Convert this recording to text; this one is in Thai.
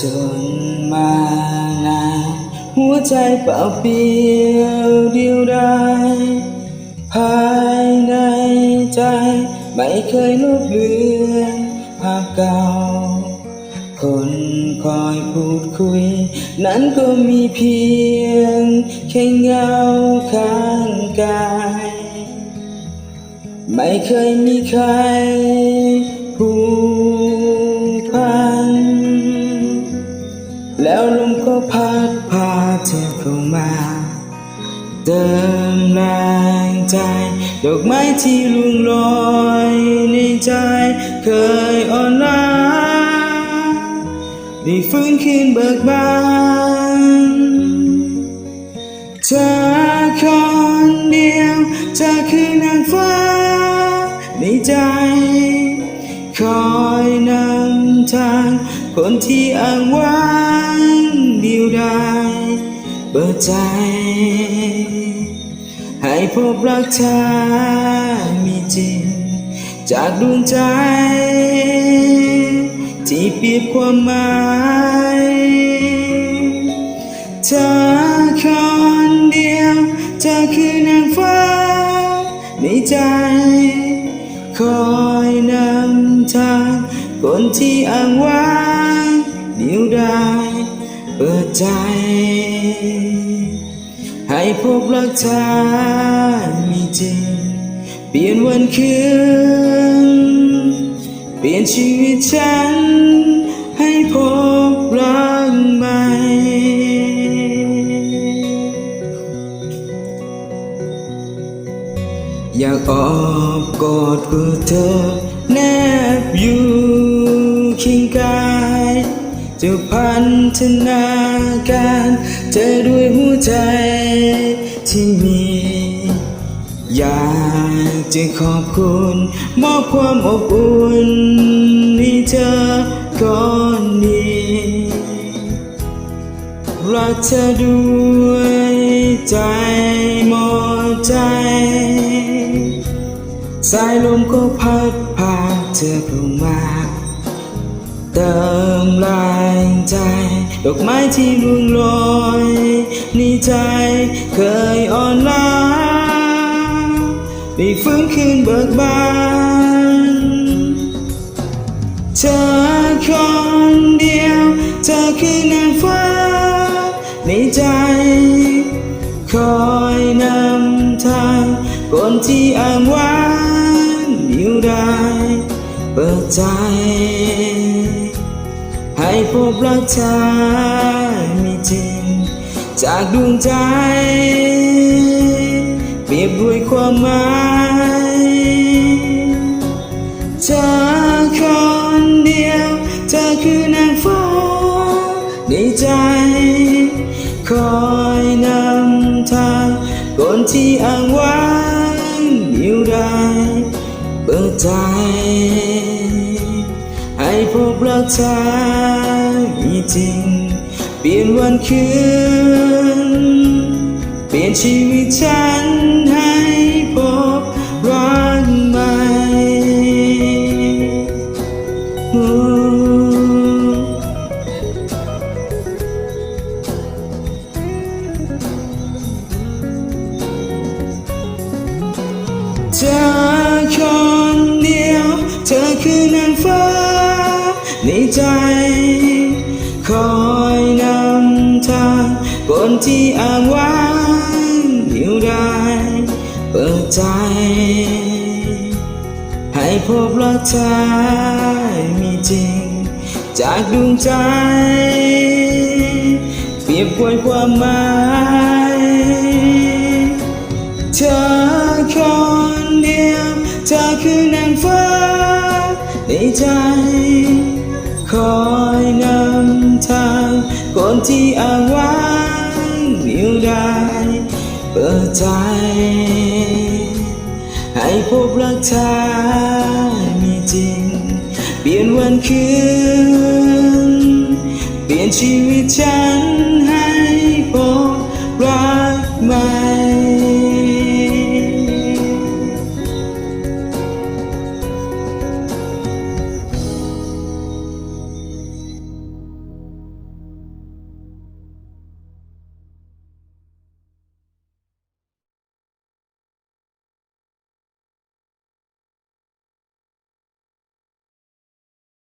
จนมานานหัวใจเปล่าเปลี่ยวเดียวดายภายในใจ ไม่เคยลบเลือนภาพเก่าคน คอยพูดคุย นั้นก็มีเพียง แค่เงาข้างกาย ไม่เคยมีใครผูกพัน แล้วลมก็พัดพาเธอเข้ามา เติมแรงใจ ดอกไม้ที่ลุงลอยในใจเคยอ่อนล้า ได้ฟื้นคืนเบิกบานเธอคนเดียวเธอคือนางฟ้าในใจ คอยนำทางคนที่อ้างว้างเดียวดายเปิดใจ ให้พบรักเธอมีจริง จากดวงใจ ที่เปรียบความหมายเธอคนเดียว เธอคือนางฟ้าในใจ คอยนำทางคนที่อ้างว้างเดียวดายเปิดใจ ให้พบรักเธอมีจริง เปลี่ยนวันคืน ปลี่ยนชีวิตฉัน ให้พบรักใหม่อยากออบกอดเพื่อเธอแนบอยู่เคียงกายจะพันธนาการเธอด้วยหัวใจที่มี อยากจะขอบคุณ มอบความอบอุ่นให้เธอก่อนนี้รักเธอด้วยใจหมดใจ สายลมก็พัดพาเธอเข้ามาเติมแรงใจดอกไม้ที่ร่วงโรยในใจเคยอ่อนล้า ได้ฟื้นคืนเบิกบานเธอคนเดียว เธอคือนางฟ้า ในใจ คอยนำทางคนที่อ้างว้างเดียวดายเปิดใจ ให้พบรักเธอมีจริง จากดวงใจ เปรียบด้วยความหมายเธอคนเดียวเธอคือนางฟ้าในใจ คอยนำทางคนที่อ้างว้างเดียวดายเปิดใจ ให้พบรักเธอจริง เปลี่ยนวันคืน เปลี่ยนชีวิตฉัน เธอคนเดียว เธอคือนางฟ้า ในใจ คอยนำทางคนที่อ้างว้างเดียวดายเปิดใจ ให้พบรักเธอมีจริง จากดวงใจ เปรียบกวยความหมาย เธอคือนางฟ้าในใจ คอยนำทางคนที่อ้างว้างเดียวดายเปิดใจ ให้พบรักเธอมีจริง เปลี่ยนวันคืน เปลี่ยนชีวิตฉัน